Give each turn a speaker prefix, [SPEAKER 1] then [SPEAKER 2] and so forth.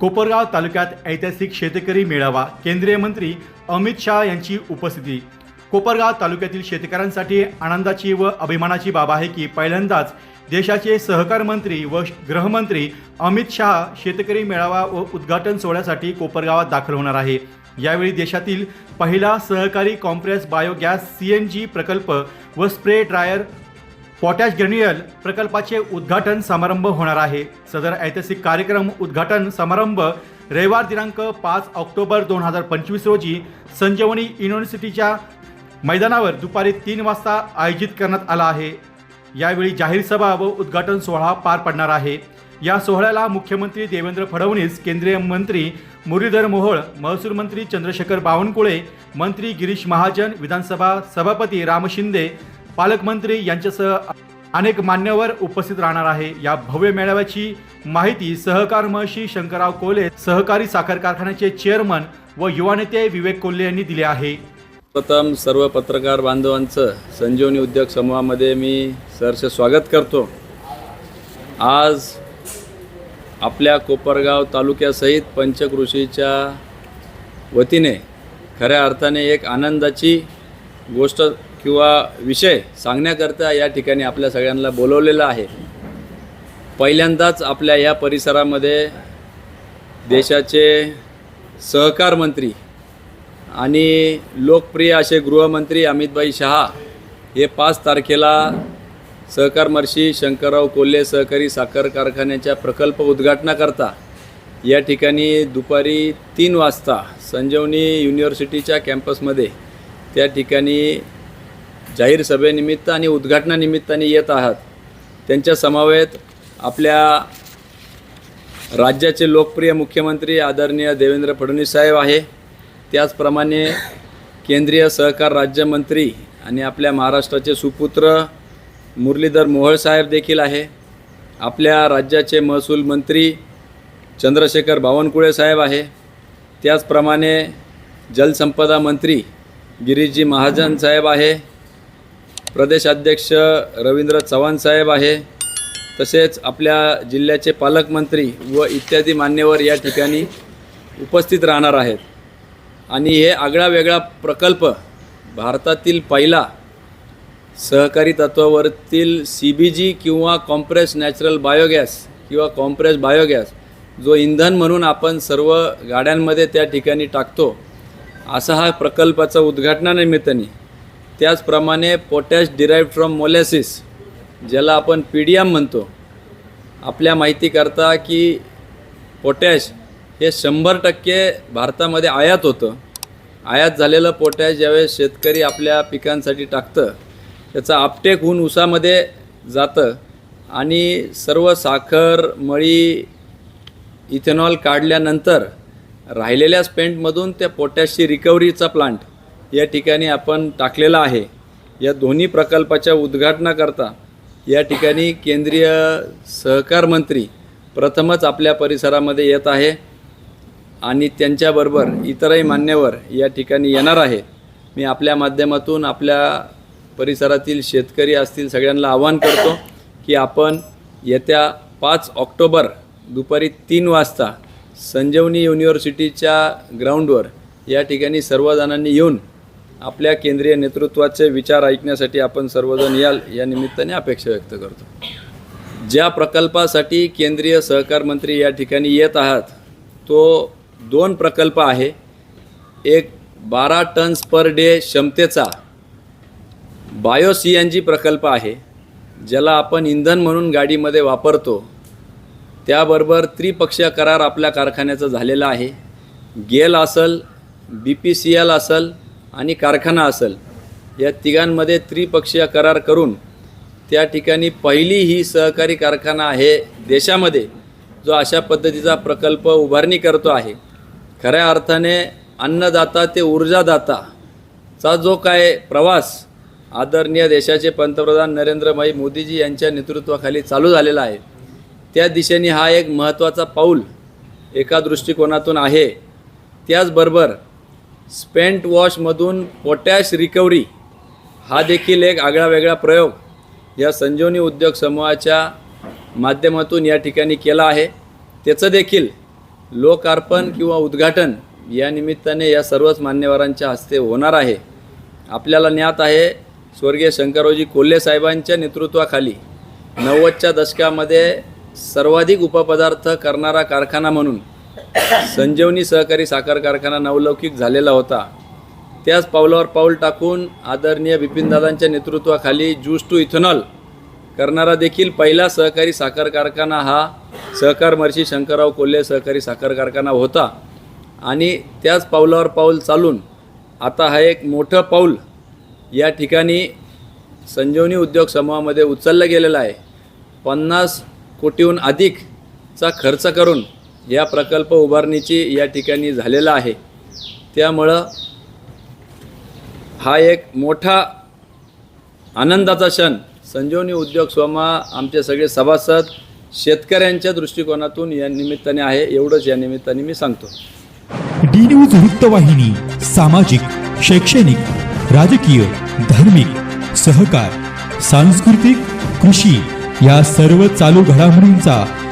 [SPEAKER 1] कोपरगाव तालुक्यात ऐतिहासिक शेतकरी मेळावा केंद्रीय मंत्री अमित शहा यांची उपस्थिती. कोपरगाव तालुक्यातील शेतकऱ्यांसाठी आनंदाची व अभिमानाची बाब आहे की पहिल्यांदाच देशाचे सहकार मंत्री व गृहमंत्री अमित शहा शेतकरी मेळावा व उद्घाटन सोहळ्यासाठी कोपरगावात दाखल होणार आहे. यावेळी देशातील पहिला सहकारी compressed biogas C N G प्रकल्प व स्प्रे ड्रायर पोटॅश ग्रेन्युअल प्रकल्पाचे उद्घाटन समारंभ होणार आहे. सदर ऐतिहासिक कार्यक्रम उद्घाटन समारंभ रविवार दिनांक पाच ऑक्टोबर दोन हजार पंचवीस रोजी संजीवनी युनिव्हर्सिटीच्या मैदानावर दुपारी तीन वाजता आयोजित करण्यात आला आहे. यावेळी जाहीर सभा व उद्घाटन सोहळा पार पडणार आहे. या सोहळ्याला मुख्यमंत्री देवेंद्र फडणवीस केंद्रीय मंत्री मुरलीधर मोहोळ महसूल मंत्री चंद्रशेखर बावनकुळे मंत्री गिरीश महाजन विधानसभा सभापती राम शिंदे पालकमंत्री यांच्यासह अनेक मान्यवर उपस्थित राहणार आहे. या भव्य मेळाव्याची माहिती सहकार महर्षी शंकरराव कोल्हे सहकारी साखर कारखान्याचे चेअरमन व युवा नेते विवेक कोल्हे यांनी दिले आहे.
[SPEAKER 2] प्रथम सर्व पत्रकार बांधवांचं संजीवनी उद्योग समूहामध्ये मी सरस स्वागत करतो. आज आपल्या कोपरगाव तालुक्यासहित पंचकृषीच्या वतीने खऱ्या अर्थाने एक आनंदाची गोष्ट किंवा विषय सांगण्याकरता या ठिकाणी आपल्या सगळ्यांना बोलवलेलं आहे. पहिल्यांदाच आपल्या या परिसरामध्ये देशाचे सहकार मंत्री आणि लोकप्रिय असे गृहमंत्री अमितभाई शहा हे पाच तारखेला सहकारमर्षी शंकरराव कोल्हे सहकारी साखर कारखान्याच्या प्रकल्प उद्घाटनाकरता या ठिकाणी दुपारी तीन वाजता संजीवनी युनिव्हर्सिटीच्या कॅम्पसमध्ये त्या ठिकाणी जाहीर सभेनिमित्त आणि उद्घाटनानिमित्ताने येत आहात. त्यांच्या समवेत आपल्या राज्याचे लोकप्रिय मुख्यमंत्री आदरणीय देवेंद्र फडणवीस साहेब आहे. त्याचप्रमाणे केंद्रीय सहकार राज्यमंत्री आणि आपल्या महाराष्ट्राचे सुपुत्र मुरलीधर मोहोळ साहेब देखील आहे. आपल्या राज्याचे महसूल मंत्री चंद्रशेखर बावनकुळे साहेब आहे. त्याचप्रमाणे जलसंपदा मंत्री गिरीशजी महाजन साहेब आहे. प्रदेशाध्यक्ष रवींद्र चव्हाण साहेब आहे. तसेच आपल्या जिल्ह्याचे पालकमंत्री व इत्यादी मान्यवर या ठिकाणी उपस्थित राहणार आहेत. आणि हे आगळा वेगळा प्रकल्प भारतातील पहिला सहकारी तत्त्वावरतील सी बी जी किंवा कॉम्प्रेस नॅचरल बायोगॅस किंवा कॉम्प्रेस बायोगॅस जो इंधन म्हणून आपण सर्व गाड्यांमध्ये त्या ठिकाणी टाकतो असा हा प्रकल्पाचा उद्घाटनानिमित्ताने त्याचप्रमाणे पोटॅश डिराईव्ह फ्रॉम मोलॅसिस ज्याला आपण पी डी एम म्हणतो आपल्या माहितीकरता की पोटॅश हे शंभर टक्के भारतामध्ये आयात होतं. आयात झालेलं पोटॅश ज्यावेळेस शेतकरी आपल्या पिकांसाठी टाकतं त्याचा आपटेक होऊन उसामध्ये जातं आणि सर्व साखर मळी इथेनॉल काढल्यानंतर राहिलेल्या स्पेंटमधून त्या पोटॅशची रिकव्हरीचा प्लांट या ठिकाणी आपण टाकलेला आहे. या दोन्ही प्रकल्पाच्या उद्घाटनाकरता या ठिकाणी केंद्रीय सहकार मंत्री प्रथमच आपल्या परिसरामध्ये येत आहे आणि त्यांच्याबरोबर इतरही मान्यवर या ठिकाणी येणार आहे. मी आपल्या माध्यमातून आपल्या परिसरातील शेतकरी असतील सगळ्यांना आवाहन करतो की आपण येत्या पाच ऑक्टोबर दुपारी तीन वाजता संजीवनी युनिव्हर्सिटीच्या ग्राउंडवर या ठिकाणी सर्वजणांनी येऊन आपल्या केंद्रीय नेतृत्वाचे विचार ऐकण्यासाठी आपण सर्वजण याल या निमित्ताने अपेक्षा व्यक्त करतो. ज्या प्रकल्पासाठी केंद्रीय सहकार मंत्री या ठिकाणी येत आहात तो दोन प्रकल्प आहे. एक बारा टन्स पर डे क्षमतेचा बायो सी एन जी प्रकल्प आहे ज्याला आपण इंधन म्हणून गाडीमध्ये वापरतो. त्याबरोबर त्रिपक्षीय करार आपल्या कारखान्याचा झालेला आहे. गेल असल बी पी सी एल असल आणि कारखाना असेल या तिघांमध्ये त्रिपक्षीय करार करून त्या ठिकाणी पहिली ही सहकारी कारखाना आहे देशामध्ये जो अशा पद्धतीचा प्रकल्प उभारणी करतो आहे. खऱ्या अर्थाने अन्नदाता ते ऊर्जादाताचा जो काय प्रवास आदरणीय देशाचे पंतप्रधान नरेंद्रभाई मोदीजी यांच्या नेतृत्वाखाली चालू झालेला आहे त्या दिशेने हा एक महत्त्वाचा पाऊल एका दृष्टिकोनातून आहे. त्याचबरोबर स्पेंट वॉशमधून पोटॅश रिकव्हरी हा देखील एक आगळा वेगळा प्रयोग या संजीवनी उद्योग समूहाच्या माध्यमातून या ठिकाणी केला आहे. त्याचं देखील लोकार्पण किंवा उद्घाटन या निमित्ताने या सर्वच मान्यवरांच्या हस्ते होणार आहे. आपल्याला ज्ञात आहे स्वर्गीय शंकररावजी कोल्हे साहेबांच्या नेतृत्वाखाली नव्वदच्या दशकामध्ये सर्वाधिक उपपदार्थ करणारा कारखाना म्हणून संजीवनी सहकारी साखर कारखाना नवलौकिक झालेला होता. त्याच पावलावर पाऊल टाकून आदरणीय बिपिनदादांच्या नेतृत्वाखाली ज्यूस टू इथेनॉल करणारा देखील पहिला सहकारी साखर कारखाना हा सहकार महर्षी शंकरराव कोल्हे सहकारी साखर कारखाना होता. आणि त्याच पावलावर पाऊल चालून आता हा एक मोठं पाऊल या ठिकाणी संजीवनी उद्योग समूहामध्ये उचललं गेलेलं आहे. पन्नास कोटीहून अधिकचा खर्च करून या प्रकल्प उभारणीची या ठिकाणी झालेला आहे. त्यामुळं हा एक मोठा आनंदाचा क्षण. संजीवनी उद्योग सोमा आमचे सगळे सभासद शेतकऱ्यांच्या दृष्टिकोनातून या निमित्ताने आहे एवढंच या निमित्ताने मी सांगतो.
[SPEAKER 3] डी न्यूज वृत्तवाहिनी सामाजिक शैक्षणिक राजकीय धार्मिक सहकार सांस्कृतिक कृषी या सर्व चालू घडामोडींचा